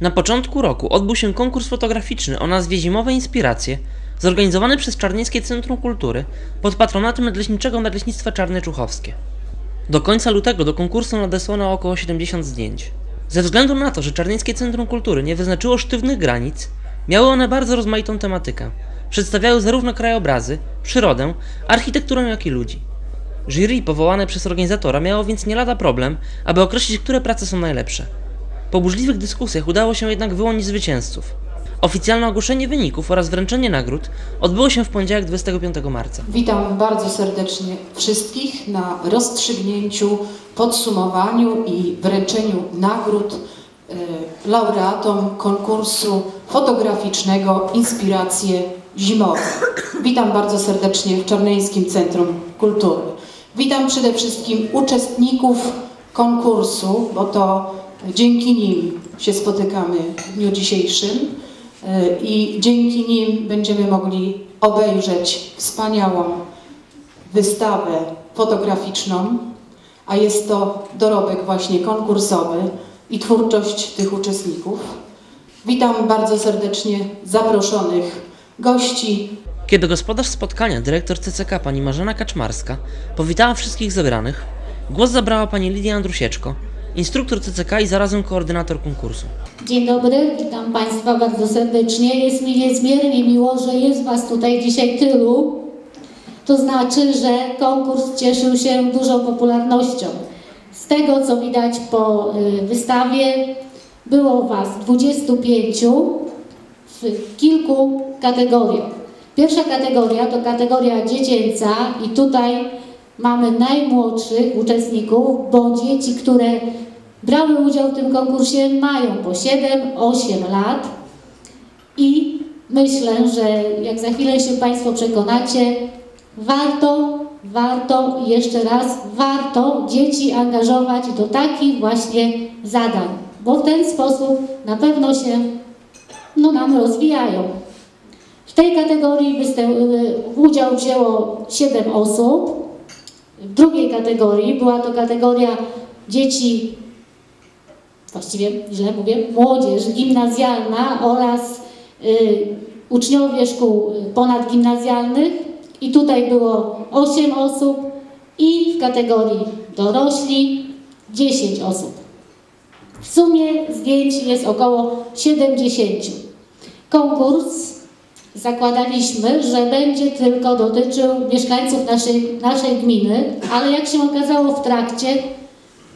Na początku roku odbył się konkurs fotograficzny o nazwie Zimowe Inspiracje, zorganizowany przez Czarnieckie Centrum Kultury pod patronatem Nadleśniczego Nadleśnictwa Czarne Czuchowskie. Do końca lutego do konkursu nadesłano około 70 zdjęć. Ze względu na to, że Czarnieckie Centrum Kultury nie wyznaczyło sztywnych granic, miały one bardzo rozmaitą tematykę. Przedstawiały zarówno krajobrazy, przyrodę, architekturę, jak i ludzi. Jury powołane przez organizatora miało więc nie lada problem, aby określić, które prace są najlepsze. Po burzliwych dyskusjach udało się jednak wyłonić zwycięzców. Oficjalne ogłoszenie wyników oraz wręczenie nagród odbyło się w poniedziałek 25 marca. Witam bardzo serdecznie wszystkich na rozstrzygnięciu, podsumowaniu i wręczeniu nagród e, laureatom konkursu fotograficznego Inspiracje Zimowe. Witam bardzo serdecznie w Czarneńskim Centrum Kultury. Witam przede wszystkim uczestników konkursu, bo to dzięki nim się spotykamy w dniu dzisiejszym e, i dzięki nim będziemy mogli obejrzeć wspaniałą wystawę fotograficzną, a jest to dorobek właśnie konkursowy i twórczość tych uczestników. Witam bardzo serdecznie zaproszonych gości. Kiedy gospodarz spotkania, dyrektor CCK pani Marzena Kaczmarska, powitała wszystkich zebranych, głos zabrała pani Lidia Andrusieczko, instruktor CCK i zarazem koordynator konkursu. Dzień dobry, witam Państwa bardzo serdecznie. Jest mi niezmiernie miło, że jest Was tutaj dzisiaj tylu. To znaczy, że konkurs cieszył się dużą popularnością. Z tego, co widać po y, wystawie, było Was 25 w kilku kategoriach. Pierwsza kategoria to kategoria dziecięca i tutaj mamy najmłodszych uczestników, bo dzieci, które brały udział w tym konkursie mają po 7-8 lat i myślę, że jak za chwilę się Państwo przekonacie, warto, warto jeszcze raz, warto dzieci angażować do takich właśnie zadań, bo w ten sposób na pewno się no, nam rozwijają. W tej kategorii udział wzięło 7 osób. W drugiej kategorii była to kategoria dzieci, właściwie źle mówię, młodzież gimnazjalna oraz y, uczniowie szkół ponadgimnazjalnych. I tutaj było 8 osób i w kategorii dorośli 10 osób. W sumie zdjęć jest około 70. Konkurs zakładaliśmy, że będzie tylko dotyczył mieszkańców naszej, naszej gminy, ale jak się okazało w trakcie,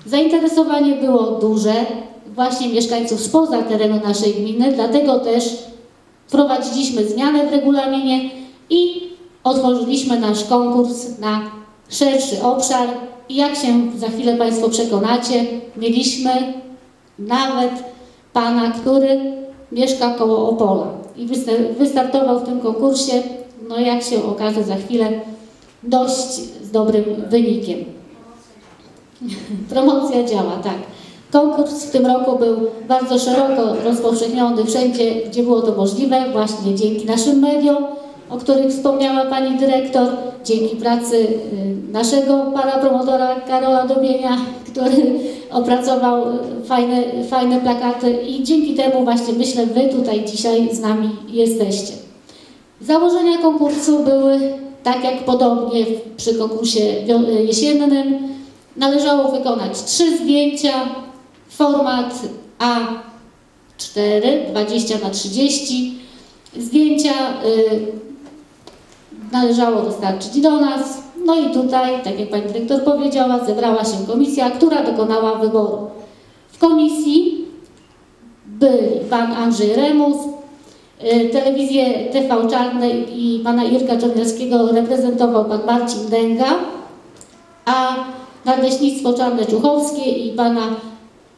zainteresowanie było duże właśnie mieszkańców spoza terenu naszej gminy, dlatego też wprowadziliśmy zmianę w regulaminie i otworzyliśmy nasz konkurs na szerszy obszar. I jak się za chwilę Państwo przekonacie, mieliśmy nawet pana, który mieszka koło Opola i wystartował w tym konkursie, no jak się okaże za chwilę, dość z dobrym wynikiem. Promocja działa, tak. Konkurs w tym roku był bardzo szeroko rozpowszechniony wszędzie, gdzie było to możliwe, właśnie dzięki naszym mediom, o których wspomniała Pani Dyrektor, dzięki pracy y, naszego pana promotora Karola Dobienia, który opracował fajne, fajne plakaty i dzięki temu właśnie myślę, Wy tutaj dzisiaj z nami jesteście. Założenia konkursu były tak jak podobnie przy konkursie jesiennym. Należało wykonać trzy zdjęcia, format A4, 20 na 30. Zdjęcia y, należało dostarczyć do nas. No i tutaj, tak jak Pani Dyrektor powiedziała, zebrała się komisja, która dokonała wyboru. W komisji byli Pan Andrzej Remus, y, telewizję TV Czarne i Pana Irka Czarniowskiego reprezentował Pan Marcin Dęga, a Nadleśnictwo Czarne Czuchowskie i Pana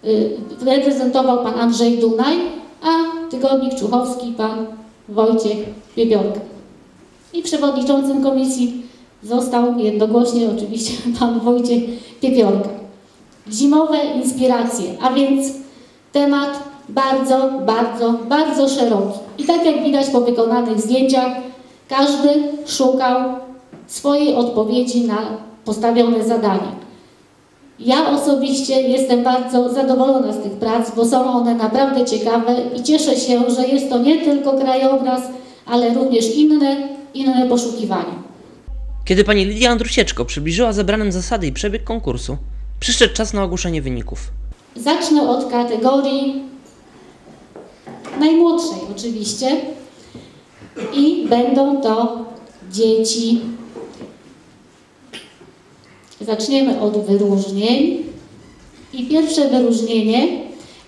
y, reprezentował Pan Andrzej Dunaj, a Tygodnik Czuchowski Pan Wojciech Biebiorka i przewodniczącym komisji został jednogłośnie oczywiście pan Wojciech Piepiorka. Zimowe inspiracje, a więc temat bardzo, bardzo, bardzo szeroki. I tak jak widać po wykonanych zdjęciach, każdy szukał swojej odpowiedzi na postawione zadanie. Ja osobiście jestem bardzo zadowolona z tych prac, bo są one naprawdę ciekawe i cieszę się, że jest to nie tylko krajobraz, ale również inne, inne poszukiwania. Kiedy pani Lidia Andrusieczko przybliżyła zebranym zasady i przebieg konkursu, przyszedł czas na ogłoszenie wyników. Zacznę od kategorii najmłodszej oczywiście i będą to dzieci. Zaczniemy od wyróżnień i pierwsze wyróżnienie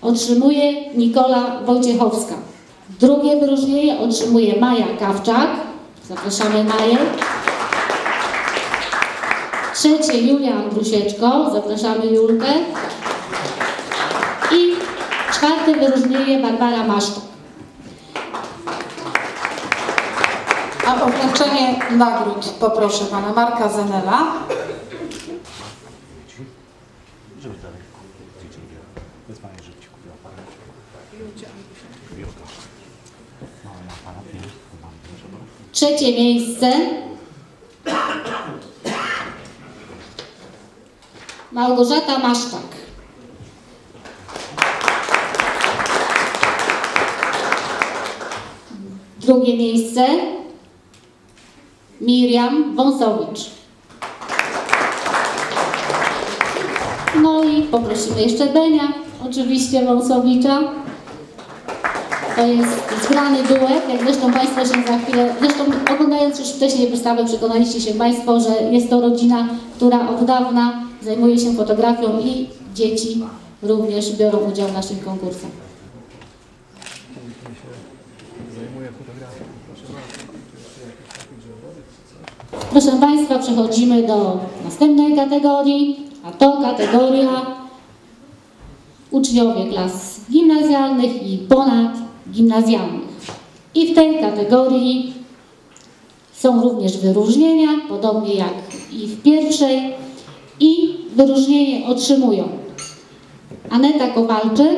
otrzymuje Nikola Wojciechowska. Drugie wyróżnienie otrzymuje Maja Kawczak. Zapraszamy Maję. Trzecie Julia Andrusieczko. Zapraszamy Julkę. I czwarte wyróżnienie Barbara Maszczak. A o wręczenie nagród poproszę pana Marka Zenela. Trzecie miejsce Małgorzata Maszczak. Drugie miejsce Miriam Wąsowicz. No i poprosimy jeszcze Benia, oczywiście Wąsowicza. To jest zgrany duet, jak zresztą Państwo się za chwilę, zresztą oglądając już wcześniej wystawę przekonaliście się Państwo, że jest to rodzina, która od dawna zajmuje się fotografią i dzieci również biorą udział w naszym konkursach. Proszę Państwa, przechodzimy do następnej kategorii, a to kategoria uczniowie klas gimnazjalnych i ponadgimnazjalnych. I w tej kategorii są również wyróżnienia, podobnie jak i w pierwszej. I wyróżnienie otrzymują Aneta Kowalczyk,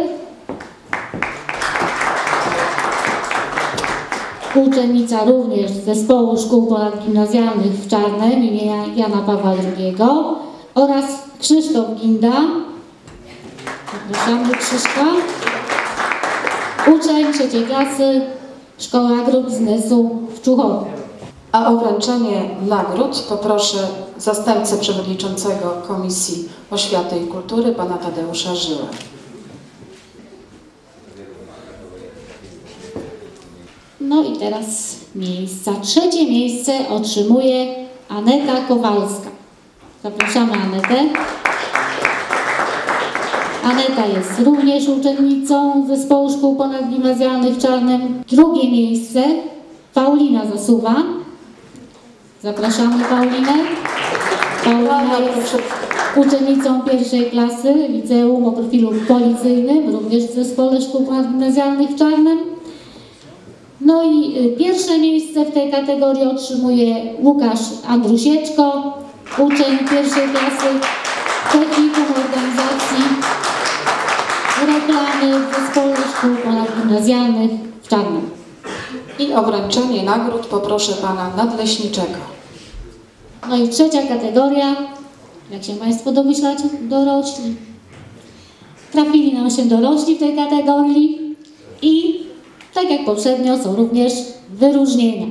uczennica również Zespołu Szkół Ponadgimnazjalnych w Czarnem imienia Jana Pawła II oraz Krzysztof Ginda, Zapraszamy Krzyszka. Uczeń trzeciej klasy Szkoła Agrobiznesu w Czuchowie. A o wręczenie nagród poproszę zastępcę przewodniczącego Komisji Oświaty i Kultury, pana Tadeusza Żyłę. No i teraz miejsca. Trzecie miejsce otrzymuje Aneta Kowalska. Zapraszamy Anetę. Aneta jest również uczennicą Zespołu Szkół Ponadgimnazjalnych w Czarnym. Drugie miejsce Paulina Zasuwa. Zapraszamy Paulinę. Paulina jest uczennicą pierwszej klasy liceum o profilu policyjnym, również w Zespole Szkół Ponadgimnazjalnych w Czarnym. No i y, pierwsze miejsce w tej kategorii otrzymuje Łukasz Andrusieczko, uczeń pierwszej klasy Technikum Organizacji Reklamy w Zespole Szkół Ponadgimnazjalnych w Czarnym. I o wręczenie nagród poproszę pana Nadleśniczego. No i trzecia kategoria, jak się Państwo domyślacie, dorośli. Trafili nam się dorośli w tej kategorii i tak jak poprzednio są również wyróżnienia.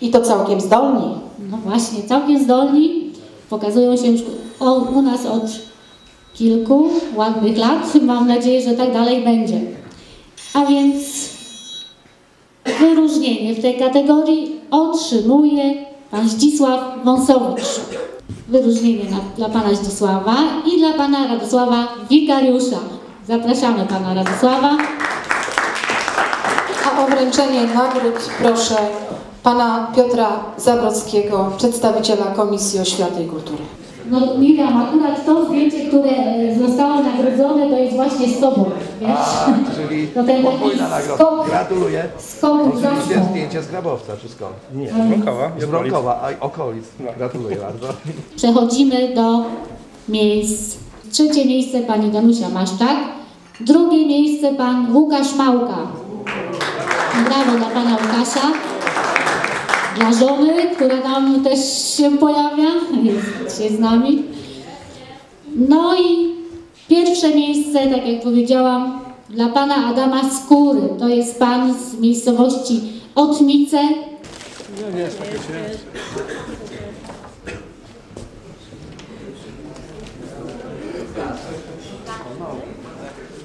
I to całkiem zdolni. No właśnie, całkiem zdolni. Pokazują się już u nas od kilku ładnych lat. Mam nadzieję, że tak dalej będzie. A więc wyróżnienie w tej kategorii otrzymuje pan Zdzisław Wąsowicz. Wyróżnienie na, dla pana Zdzisława i dla pana Radosława Wikariusza. Zapraszamy pana Radosława. A o wręczenie nagród proszę pana Piotra Zabrockiego, przedstawiciela Komisji Oświaty i Kultury. No Miriam, akurat to zdjęcie, które e, zostało nagrodzone, to jest właśnie z tobą, wiesz? A, czyli To ten taki podwójna nagroda. skok, Gratuluję. skok Oczywiście zdjęcie z Grabowca, czy skąd? Nie. Brąkowa. Z Bronkowa, a okolic. Gratuluję bardzo. Przechodzimy do miejsc. Trzecie miejsce pani Danusia Maszczak. Drugie miejsce pan Łukasz Małka. Brawo dla pana Łukasza. Dla żony, która tam też się pojawia, jest dzisiaj z nami. No i pierwsze miejsce, tak jak powiedziałam, dla pana Adama Skóry. To jest pan z miejscowości Otmice.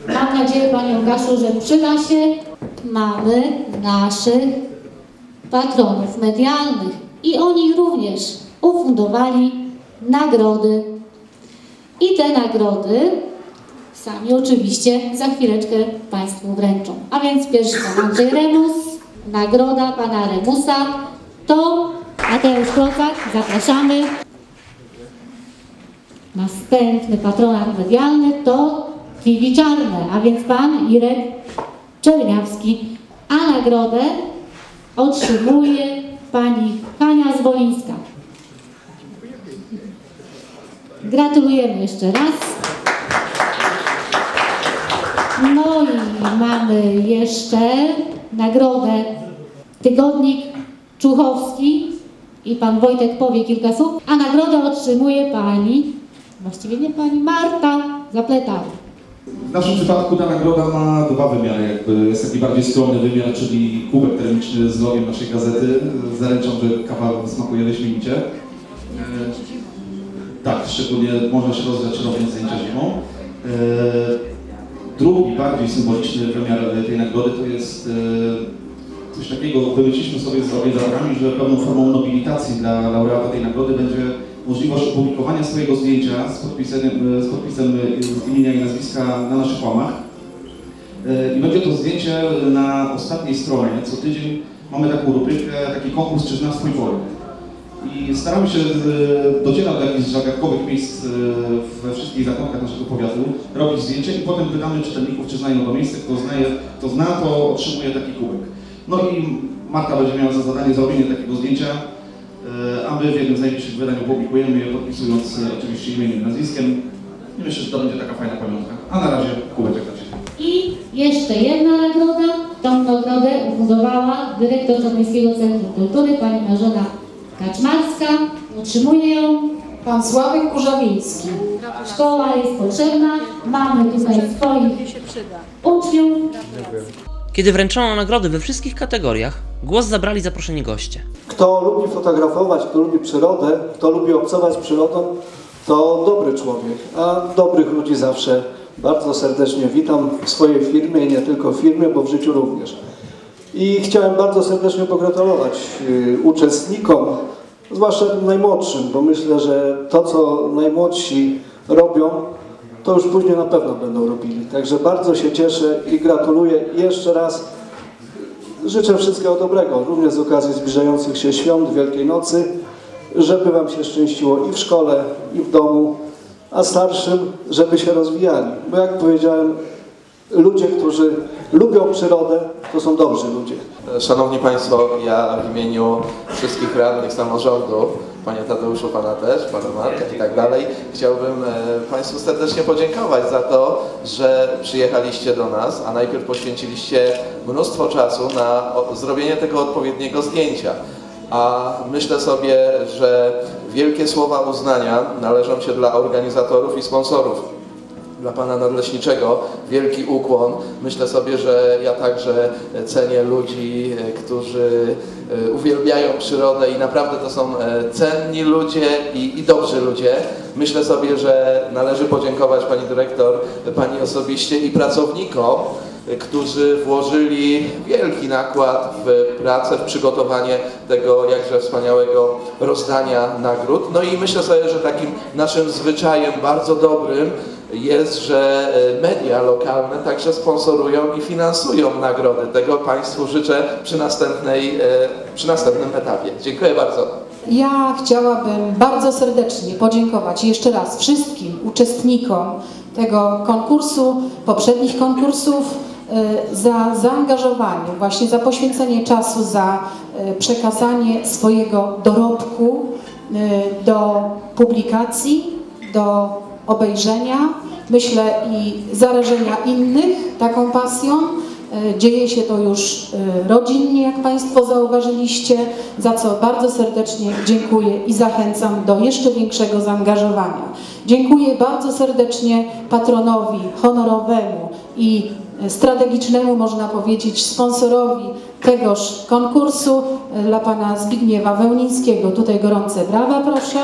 Mam nadzieję, Panie Łukaszu, że przyda się. Mamy naszych patronów medialnych i oni również ufundowali nagrody. I te nagrody sami oczywiście za chwileczkę Państwu wręczą. A więc pierwszy pan Andrzej Remus, nagroda pana Remusa to Mateusz Klocak, zapraszamy. Następny patronat medialny to Kiwi Czarne, a więc pan Irek Czerniawski. A nagrodę otrzymuje pani Hania Zwolińska. Gratulujemy jeszcze raz. No i mamy jeszcze nagrodę Tygodnik Czuchowski i pan Wojtek powie kilka słów, a nagrodę otrzymuje pani, właściwie nie pani, Marta Zapleta. W naszym przypadku ta nagroda ma dwa wymiary. Jakby jest taki bardziej skromny wymiar, czyli kubek termiczny z logiem naszej gazety. Zaręczam, że kawa smakuje wyśmienicie. E, Tak, szczególnie można się rozgrzać robiąc zdjęcia zimą. E, Drugi, bardziej symboliczny wymiar tej nagrody to jest e, coś takiego, wymyśliliśmy sobie z organizatorami, że pewną formą nobilitacji dla laureata tej nagrody będzie możliwość opublikowania swojego zdjęcia z podpisem, z podpisem imienia i nazwiska na naszych łamach. E, I będzie to zdjęcie na ostatniej stronie. Co tydzień mamy taką rubrykę, taki konkurs czy zna swój wolny. I staramy się, e, docierać do jakichś zagadkowych miejsc e, we wszystkich zakątkach naszego powiatu, robić zdjęcie i potem pytamy czytelników, czy znają to miejsce. Kto, znaje, kto zna, to otrzymuje taki kubek. No i Marta będzie miała za zadanie zrobienie takiego zdjęcia, e, a my w jednym z najbliższych wydań opublikujemy je, podpisując e, oczywiście imieniem i nazwiskiem. I myślę, że to będzie taka fajna pamiątka. A na razie kubeczek dla Ciebie. I jeszcze jedna nagroda. Tą nagrodę ufundowała dyrektor Żołnierskiego Centrum Kultury, pani Marzena Kaczmarska. Otrzymuje ją. Pan Sławek Kurzawiński. Szkoła jest potrzebna. Mamy tutaj swoich uczniów. Kiedy wręczono nagrody we wszystkich kategoriach, głos zabrali zaproszeni goście. Kto lubi fotografować, kto lubi przyrodę, kto lubi obcować przyrodą, to dobry człowiek. A dobrych ludzi zawsze bardzo serdecznie witam w swojej firmie i nie tylko w firmie, bo w życiu również. I chciałem bardzo serdecznie pogratulować y, uczestnikom, zwłaszcza tym najmłodszym, bo myślę, że to, co najmłodsi robią, to już później na pewno będą robili. Także bardzo się cieszę i gratuluję jeszcze raz. Życzę wszystkiego dobrego, również z okazji zbliżających się świąt Wielkiej Nocy, żeby Wam się szczęściło i w szkole, i w domu, a starszym, żeby się rozwijali. Bo jak powiedziałem, ludzie, którzy lubią przyrodę, to są dobrzy ludzie. Szanowni Państwo, ja w imieniu wszystkich radnych samorządu, Panie Tadeuszu, Pana też, Pana Marka i tak dalej, chciałbym e, Państwu serdecznie podziękować za to, że przyjechaliście do nas, a najpierw poświęciliście mnóstwo czasu na zrobienie tego odpowiedniego zdjęcia. A myślę sobie, że wielkie słowa uznania należą się dla organizatorów i sponsorów dla pana nadleśniczego wielki ukłon. Myślę sobie, że ja także cenię ludzi, e, którzy e, uwielbiają przyrodę i naprawdę to są e, cenni ludzie i, i dobrzy ludzie. Myślę sobie, że należy podziękować pani dyrektor, pani osobiście i pracownikom, którzy włożyli wielki nakład w pracę, w przygotowanie tego jakże wspaniałego rozdania nagród. No i myślę sobie, że takim naszym zwyczajem bardzo dobrym jest, że e, media lokalne także sponsorują i finansują nagrody. Tego Państwu życzę przy, następnej, e, przy następnym etapie. Dziękuję bardzo. Ja chciałabym bardzo serdecznie podziękować jeszcze raz wszystkim uczestnikom tego konkursu, poprzednich konkursów y, za zaangażowanie, właśnie za poświęcenie czasu, za przekazanie swojego dorobku do publikacji, do obejrzenia, myślę i zarażenia innych taką pasją. E, Dzieje się to już e, rodzinnie, jak Państwo zauważyliście, za co bardzo serdecznie dziękuję i zachęcam do jeszcze większego zaangażowania. Dziękuję bardzo serdecznie patronowi honorowemu i strategicznemu, można powiedzieć, sponsorowi tegoż konkursu e, dla pana Zbigniewa Wełnińskiego. Tutaj gorące brawa, proszę.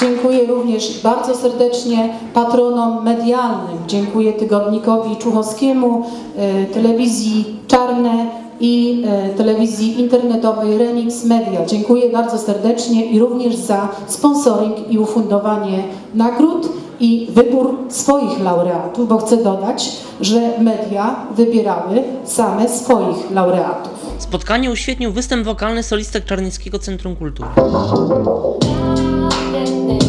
Dziękuję również bardzo serdecznie patronom medialnym. Dziękuję tygodnikowi Czuchowskiemu, e, telewizji Czarne i e, telewizji internetowej Remix Media. Dziękuję bardzo serdecznie i również za sponsoring i ufundowanie nagród i wybór swoich laureatów, bo chcę dodać, że media wybierały same swoich laureatów. Spotkanie uświetnił występ wokalny solistek Czarnieckiego Centrum Kultury. London.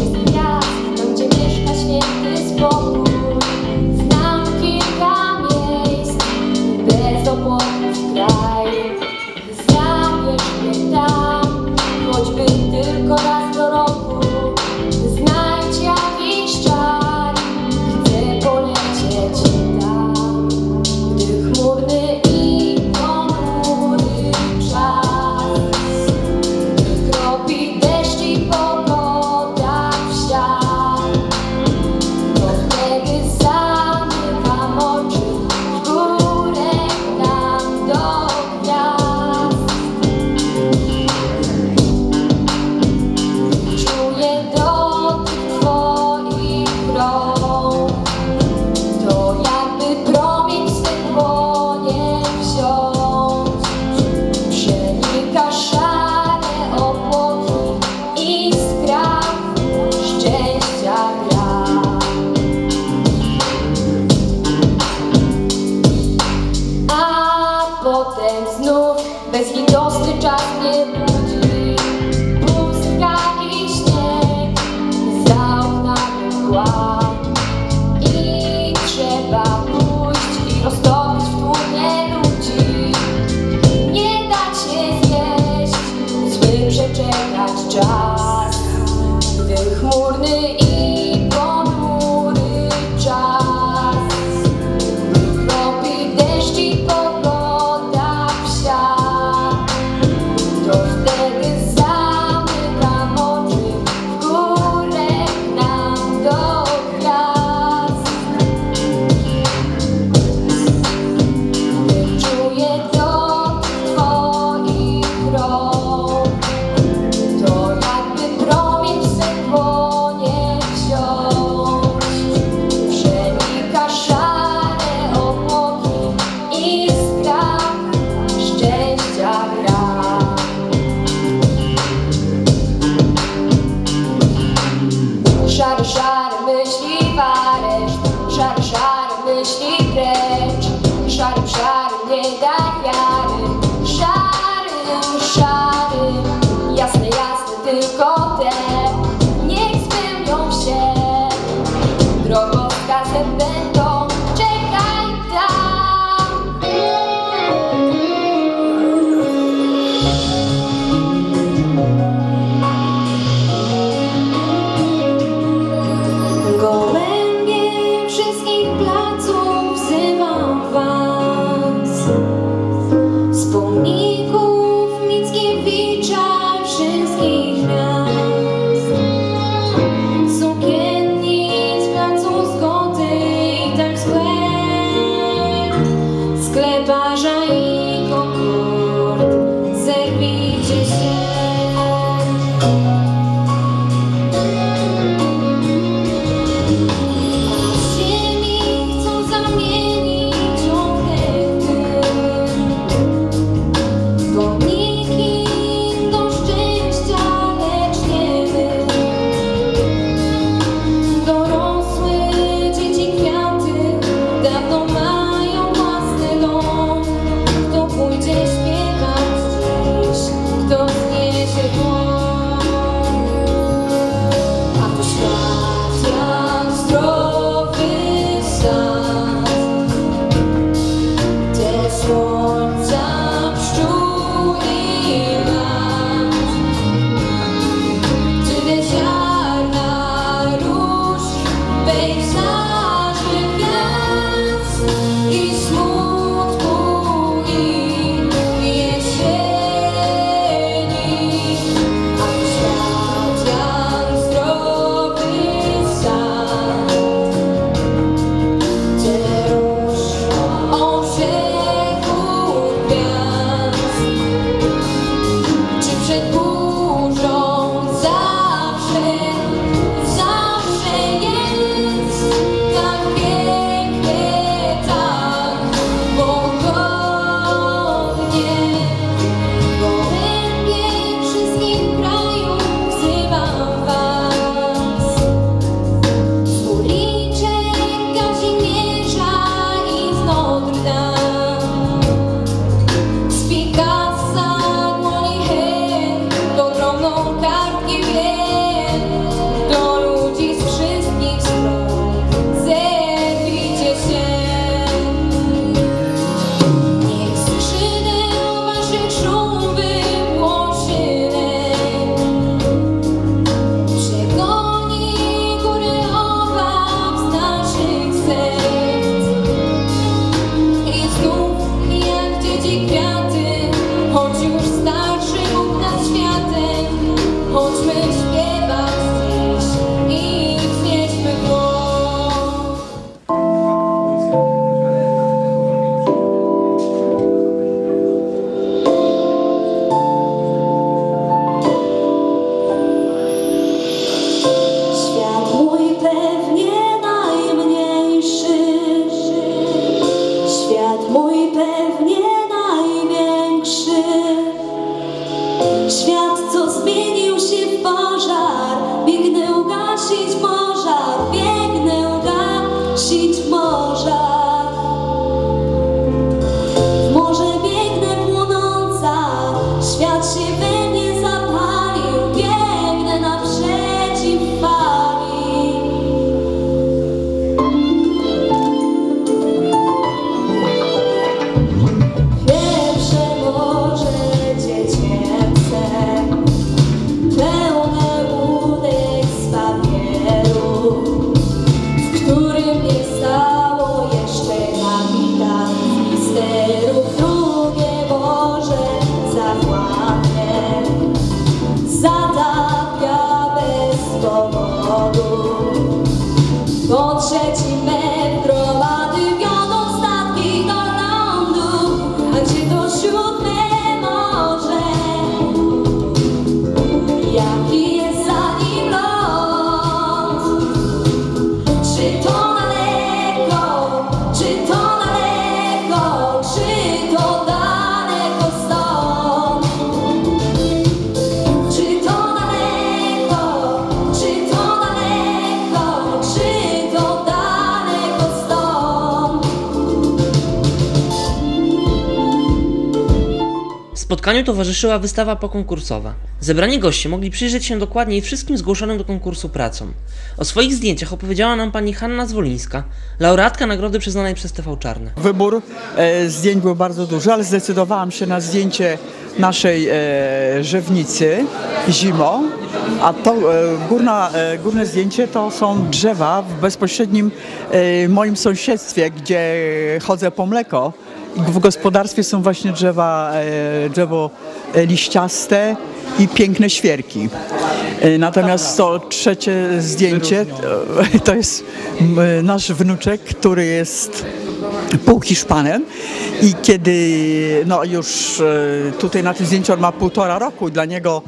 she's mine. Spotkaniu towarzyszyła wystawa pokonkursowa. Zebrani goście mogli przyjrzeć się dokładniej wszystkim zgłoszonym do konkursu pracom. O swoich zdjęciach opowiedziała nam pani Hanna Zwolińska, laureatka nagrody przyznanej przez TV Czarne. Wybór e, zdjęć był bardzo duży, ale zdecydowałam się na zdjęcie naszej e, żewnicy zimą, a to e, górna, e, górne zdjęcie to są drzewa w bezpośrednim e, moim sąsiedztwie, gdzie chodzę po mleko. W gospodarstwie są właśnie drzewa, e, drzewo e, liściaste i piękne świerki. E, Natomiast to trzecie zdjęcie to, jest nasz wnuczek, który jest pół Hiszpanem i kiedy no już tutaj na tym zdjęciu on ma półtora roku dla niego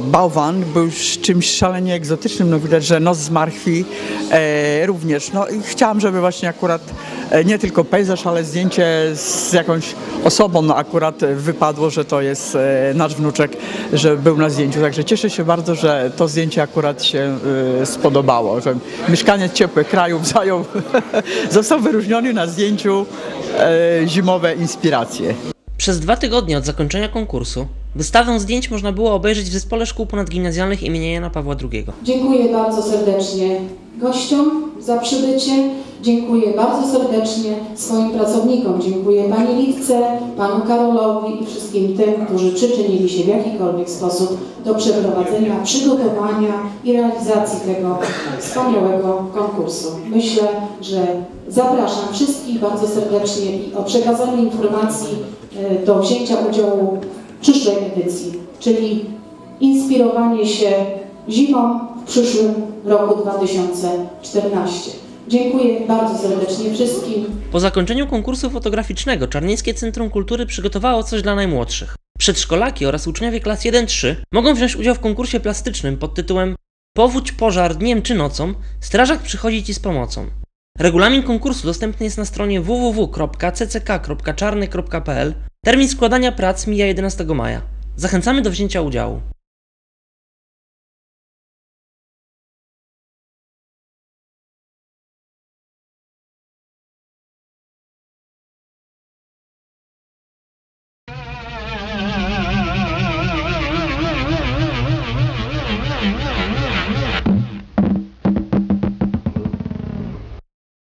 bałwan był czymś szalenie egzotycznym, no widać, że nos z marchwi e, również. No i chciałam, żeby właśnie akurat e, nie tylko pejzaż, ale zdjęcie z jakąś osobą, no akurat wypadło, że to jest e, nasz wnuczek, że był na zdjęciu. Także cieszę się bardzo, że to zdjęcie akurat się e, spodobało, że mieszkaniec ciepłych krajów zajął, został wyróżniony na zdjęciu e, zimowe inspiracje. Przez dwa tygodnie od zakończenia konkursu wystawę zdjęć można było obejrzeć w Zespole Szkół Ponadgimnazjalnych im. Jana Pawła II. Dziękuję bardzo serdecznie gościom za przybycie. Dziękuję bardzo serdecznie swoim pracownikom. Dziękuję Pani Litce, Panu Karolowi i wszystkim tym, którzy przyczynili się w jakikolwiek sposób do przeprowadzenia, przygotowania i realizacji tego wspaniałego konkursu. Myślę, że zapraszam wszystkich bardzo serdecznie i o przekazanie informacji e, do wzięcia udziału przyszłej edycji, czyli inspirowanie się zimą w przyszłym roku 2014. Dziękuję bardzo serdecznie wszystkim. Po zakończeniu konkursu fotograficznego Czarnieńskie Centrum Kultury przygotowało coś dla najmłodszych. Przedszkolaki oraz uczniowie klas 1-3 mogą wziąć udział w konkursie plastycznym pod tytułem Powódź pożar dniem czy nocą, strażak przychodzi Ci z pomocą. Regulamin konkursu dostępny jest na stronie www.cck.czarny.pl. Termin składania prac mija 11 maja. Zachęcamy do wzięcia udziału.